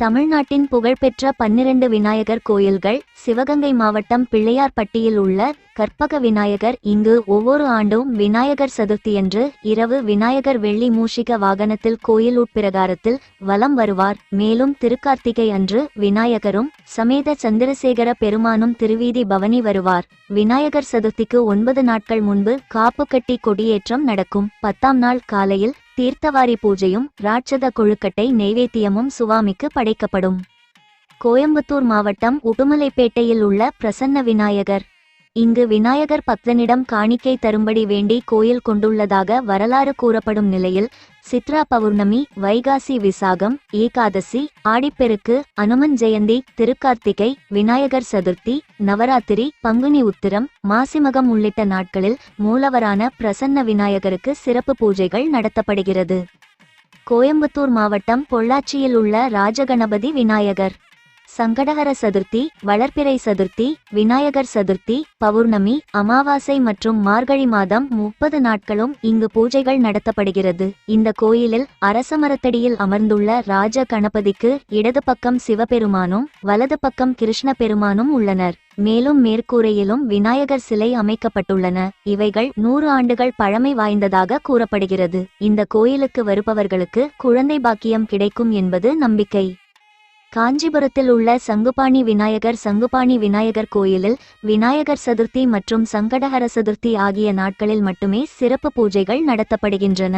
தமிழ்நாட்டின் புகழ்பெற்ற பன்னிரண்டு விநாயகர் கோயில்கள் சிவகங்கை மாவட்டம் பிள்ளையார்பட்டியில் உள்ள கற்பக விநாயகர் இங்கு ஒவ்வொரு ஆண்டும் விநாயகர் சதுர்த்தியன்று இரவு விநாயகர் வெள்ளி மூஷிக வாகனத்தில் கோயில் உட்பிரகாரத்தில் வலம் வருவார். மேலும் திருக்கார்த்திகை அன்று விநாயகரும் சமேத சந்திரசேகர பெருமானும் திருவீதி பவனி வருவார். விநாயகர் சதுர்த்திக்கு ஒன்பது நாட்கள் முன்பு காப்பு கட்டி கொடியேற்றம் நடக்கும். பத்தாம் நாள் காலையில் தீர்த்தவாரி பூஜையும் ராட்சத கொழுக்கட்டை நெய்வேத்தியமும் சுவாமிக்கு படைக்கப்படும். கோயம்புத்தூர் மாவட்டம் உடுமலைப்பேட்டையில் உள்ள பிரசன்ன விநாயகர் இங்கு விநாயகர் பக்தனிடம் காணிக்கை தரும்படி வேண்டி கோயில் கொண்டுள்ளதாக வரலாறு கூறப்படும் நிலையில் சித்ரா பௌர்ணமி வைகாசி விசாகம் ஏகாதசி ஆடிப்பெருக்கு அனுமன் ஜெயந்தி திருக்கார்த்திகை விநாயகர் சதுர்த்தி நவராத்திரி பங்குனி உத்திரம் மாசிமகம் உள்ளிட்ட நாட்களில் மூலவரான பிரசன்ன விநாயகருக்கு சிறப்பு பூஜைகள் நடத்தப்படுகிறது. கோயம்புத்தூர் மாவட்டம் பொள்ளாச்சியில் உள்ள ராஜகணபதி விநாயகர். சங்கடஹர சதுர்த்தி வளர்ப்பிறை சதுர்த்தி விநாயகர் சதுர்த்தி பௌர்ணமி அமாவாசை மற்றும் மார்கழி மாதம் முப்பது நாட்களும் இங்கு பூஜைகள் நடத்தப்படுகிறது. இந்த கோயிலில் அரச மரத்தடியில் அமர்ந்துள்ள ராஜ கணபதிக்கு இடது பக்கம் சிவபெருமானும் வலது பக்கம் கிருஷ்ண பெருமானும் உள்ளனர். மேலும் மேற்கூரையிலும் விநாயகர் சிலை அமைக்கப்பட்டுள்ளன. இவைகள் நூறு ஆண்டுகள் பழமை வாய்ந்ததாக கூறப்படுகிறது. இந்த கோயிலுக்கு வருபவர்களுக்கு குழந்தை பாக்கியம் கிடைக்கும் என்பது நம்பிக்கை. காஞ்சிபுரத்தில் உள்ள சங்குபாணி விநாயகர் சங்குபாணி விநாயகர் கோயிலில் விநாயகர் சதுர்த்தி மற்றும் சங்கடஹர சதுர்த்தி ஆகிய நாட்களில் மட்டுமே சிறப்பு பூஜைகள் நடத்தப்படுகின்றன.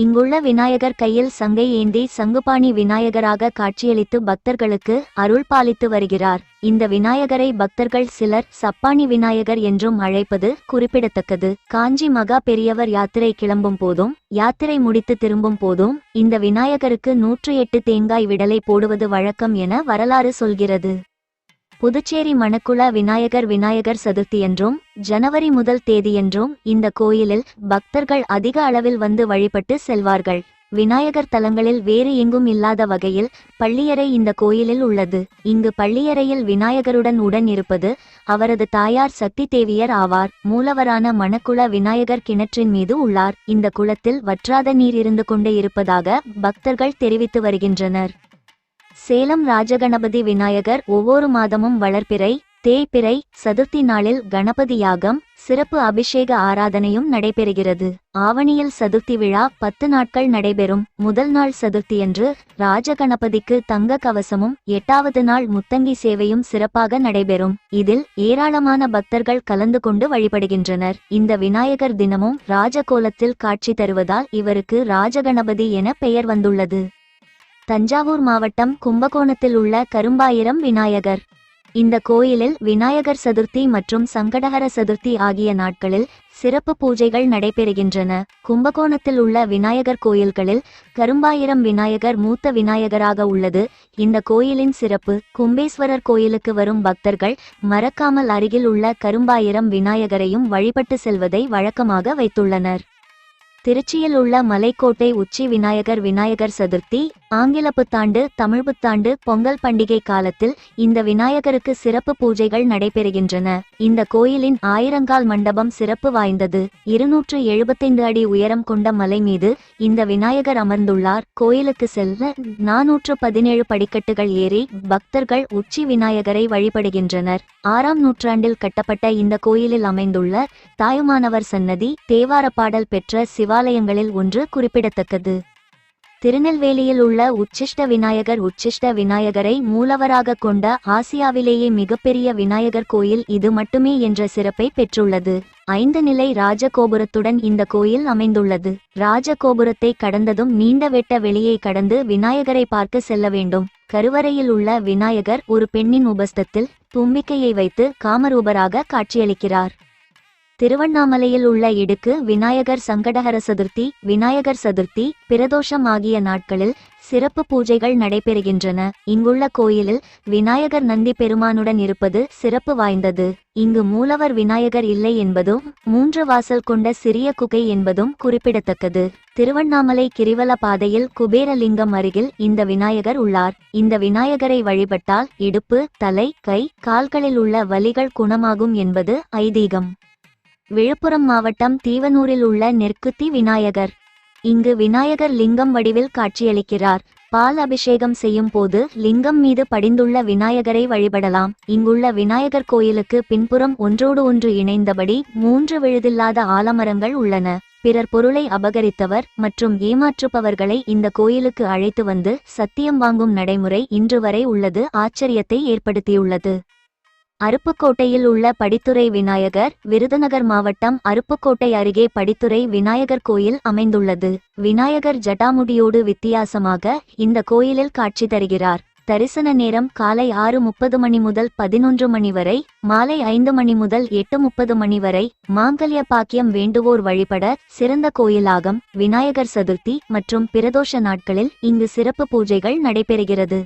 இங்குள்ள விநாயகர் கையில் சங்கை ஏந்தி சங்குபாணி விநாயகராக காட்சியளித்து பக்தர்களுக்கு அருள் பாலித்து வருகிறார். இந்த விநாயகரை பக்தர்கள் சிலர் சப்பாணி விநாயகர் என்றும் அழைப்பது குறிப்பிடத்தக்கது. காஞ்சி மகா பெரியவர் யாத்திரை கிளம்பும் போதும் யாத்திரை முடித்து திரும்பும் போதும் இந்த விநாயகருக்கு நூற்று எட்டு தேங்காய் விடலை போடுவது வழக்கம் என வரலாறு சொல்கிறது. புதுச்சேரி மணக்குள விநாயகர் விநாயகர் சதுர்த்தியன்றும் ஜனவரி முதல் தேதியன்றும் இந்த கோயிலில் பக்தர்கள் அதிக அளவில் வந்து வழிபட்டு செல்வார்கள். விநாயகர் தலங்களில் வேறு எங்கும் இல்லாத வகையில் பள்ளியறை இந்த கோயிலில் உள்ளது. இங்கு பள்ளியறையில் விநாயகருடன் உடன் இருப்பது அவரது தாயார் சக்தி தேவியர் ஆவார். மூலவரான மணக்குள விநாயகர் கிணற்றின் மீது உள்ளார். இந்த குளத்தில் வற்றாத நீர் இருந்து கொண்டே இருப்பதாக பக்தர்கள் தெரிவித்து வருகின்றனர். சேலம் ராஜகணபதி விநாயகர் ஒவ்வொரு மாதமும் வளர்ப்பிறை தேய்பிறை சதுர்த்தி நாளில் கணபதி யாகம் சிறப்பு அபிஷேக ஆராதனையும் நடைபெறுகிறது. ஆவணியில் சதுர்த்தி விழா பத்து நாட்கள் நடைபெறும். முதல் நாள் சதுர்த்தியன்று ராஜகணபதிக்கு தங்க கவசமும் எட்டாவது நாள் முத்தங்கி சேவையும் சிறப்பாக நடைபெறும். இதில் ஏராளமான பக்தர்கள் கலந்து கொண்டு வழிபடுகின்றனர். இந்த விநாயகர் தினமும் ராஜகோலத்தில் காட்சி தருவதால் இவருக்கு ராஜகணபதி என பெயர் வந்துள்ளது. தஞ்சாவூர் மாவட்டம் கும்பகோணத்தில் உள்ள கரும்பாயிரம் விநாயகர். இந்த கோயிலில் விநாயகர் சதுர்த்தி மற்றும் சங்கடகர சதுர்த்தி ஆகிய நாட்களில் சிறப்பு பூஜைகள் நடைபெறுகின்றன. கும்பகோணத்தில் உள்ள விநாயகர் கோயில்களில் கரும்பாயிரம் விநாயகர் மூத்த விநாயகராக உள்ளது. இந்த கோயிலின் சிறப்பு கும்பேஸ்வரர் கோயிலுக்கு வரும் பக்தர்கள் மறக்காமல் அருகில் உள்ள கரும்பாயிரம் விநாயகரையும் வழிபட்டு செல்வதை வழக்கமாக வைத்துள்ளனர். திருச்சியில் உள்ள மலைக்கோட்டை உச்சி விநாயகர் விநாயகர் சதுர்த்தி ஆங்கில புத்தாண்டு தமிழ் புத்தாண்டு பொங்கல் பண்டிகை காலத்தில் இந்த விநாயகருக்கு சிறப்பு பூஜைகள் நடைபெறுகின்றன. இந்த கோயிலின் ஆயிரங்கால் மண்டபம் சிறப்பு வாய்ந்தது. இருநூற்று எழுபத்தைந்து அடி உயரம் கொண்ட மலை மீது இந்த விநாயகர் அமர்ந்துள்ளார். கோயிலுக்கு செல்ல நாநூற்று பதினேழு படிக்கட்டுகள் ஏறி பக்தர்கள் உச்சி விநாயகரை வழிபடுகின்றனர். ஆறாம் நூற்றாண்டில் கட்டப்பட்ட இந்த கோயிலில் அமைந்துள்ள தாயுமானவர் சன்னதி தேவார பாடல் பெற்ற சிவாலயங்களில் ஒன்று குறிப்பிடத்தக்கது. திருநெல்வேலியில் உள்ள உச்சிஷ்ட விநாயகர் உச்சிஷ்ட விநாயகரை மூலவராக கொண்ட ஆசியாவிலேயே மிகப்பெரிய விநாயகர் கோயில் இது மட்டுமே என்ற சிறப்பை பெற்றுள்ளது. ஐந்து நிலை ராஜகோபுரத்துடன் இந்த கோயில் அமைந்துள்ளது. ராஜகோபுரத்தை கடந்ததும் நீண்ட வெட்ட வெளியை கடந்து விநாயகரை பார்க்க செல்ல வேண்டும். கருவறையில் உள்ள விநாயகர் ஒரு பெண்ணின் உபஸ்தத்தில் தும்பிக்கையை வைத்து காமரூபராக காட்சியளிக்கிறார். திருவண்ணாமலையில் உள்ள இடுக்கு விநாயகர் சங்கடஹர சதுர்த்தி விநாயகர் சதுர்த்தி பிரதோஷம் ஆகிய நாட்களில் சிறப்பு பூஜைகள் நடைபெறுகின்றன. இங்குள்ள கோயிலில் விநாயகர் நந்தி பெருமானுடன் இருப்பது சிறப்பு வாய்ந்தது. இங்கு மூலவர் விநாயகர் இல்லை என்பதும் மூன்று வாசல் கொண்ட சிறிய குகை என்பதும் குறிப்பிடத்தக்கது. திருவண்ணாமலை கிரிவல பாதையில் குபேரலிங்கம் அருகில் இந்த விநாயகர் உள்ளார். இந்த விநாயகரை வழிபட்டால் இடுப்பு தலை கை கால்களில் உள்ள வலிகள் குணமாகும் என்பது ஐதீகம். விழுப்புரம் மாவட்டம் தீவனூரில் உள்ள நெற்குத்தி விநாயகர். இங்கு விநாயகர் லிங்கம் வடிவில் காட்சியளிக்கிறார். பால் அபிஷேகம் செய்யும் போது லிங்கம் மீது படிந்துள்ள விநாயகரை வழிபடலாம். இங்குள்ள விநாயகர் கோயிலுக்கு பின்புறம் ஒன்றோடு ஒன்று இணைந்தபடி மூன்று விழுதில்லாத ஆலமரங்கள் உள்ளன. பிறர் பொருளை அபகரித்தவர் மற்றும் ஏமாற்றுபவர்களை இந்த கோயிலுக்கு அழைத்து வந்து சத்தியம் வாங்கும் நடைமுறை இன்று வரை உள்ளது. ஆச்சரியத்தை ஏற்படுத்தியுள்ளது. அருப்புக்கோட்டையில் உள்ள படித்துறை விநாயகர் விருதுநகர் மாவட்டம் அருப்புக்கோட்டை அருகே படித்துறை விநாயகர் கோயில் அமைந்துள்ளது. விநாயகர் ஜடாமுடியோடு வித்தியாசமாக இந்த கோயிலில் காட்சி தருகிறார். தரிசன நேரம் காலை ஆறு முப்பது மணி முதல் பதினொன்று மணி வரை மாலை ஐந்து மணி முதல் எட்டு முப்பது மணி வரை மாங்கல்ய பாக்கியம் வேண்டுவோர் வழிபட சிறந்த கோயிலாகும் விநாயகர் சதுர்த்தி மற்றும் பிரதோஷ நாட்களில் இங்கு சிறப்பு பூஜைகள் நடைபெறுகிறது.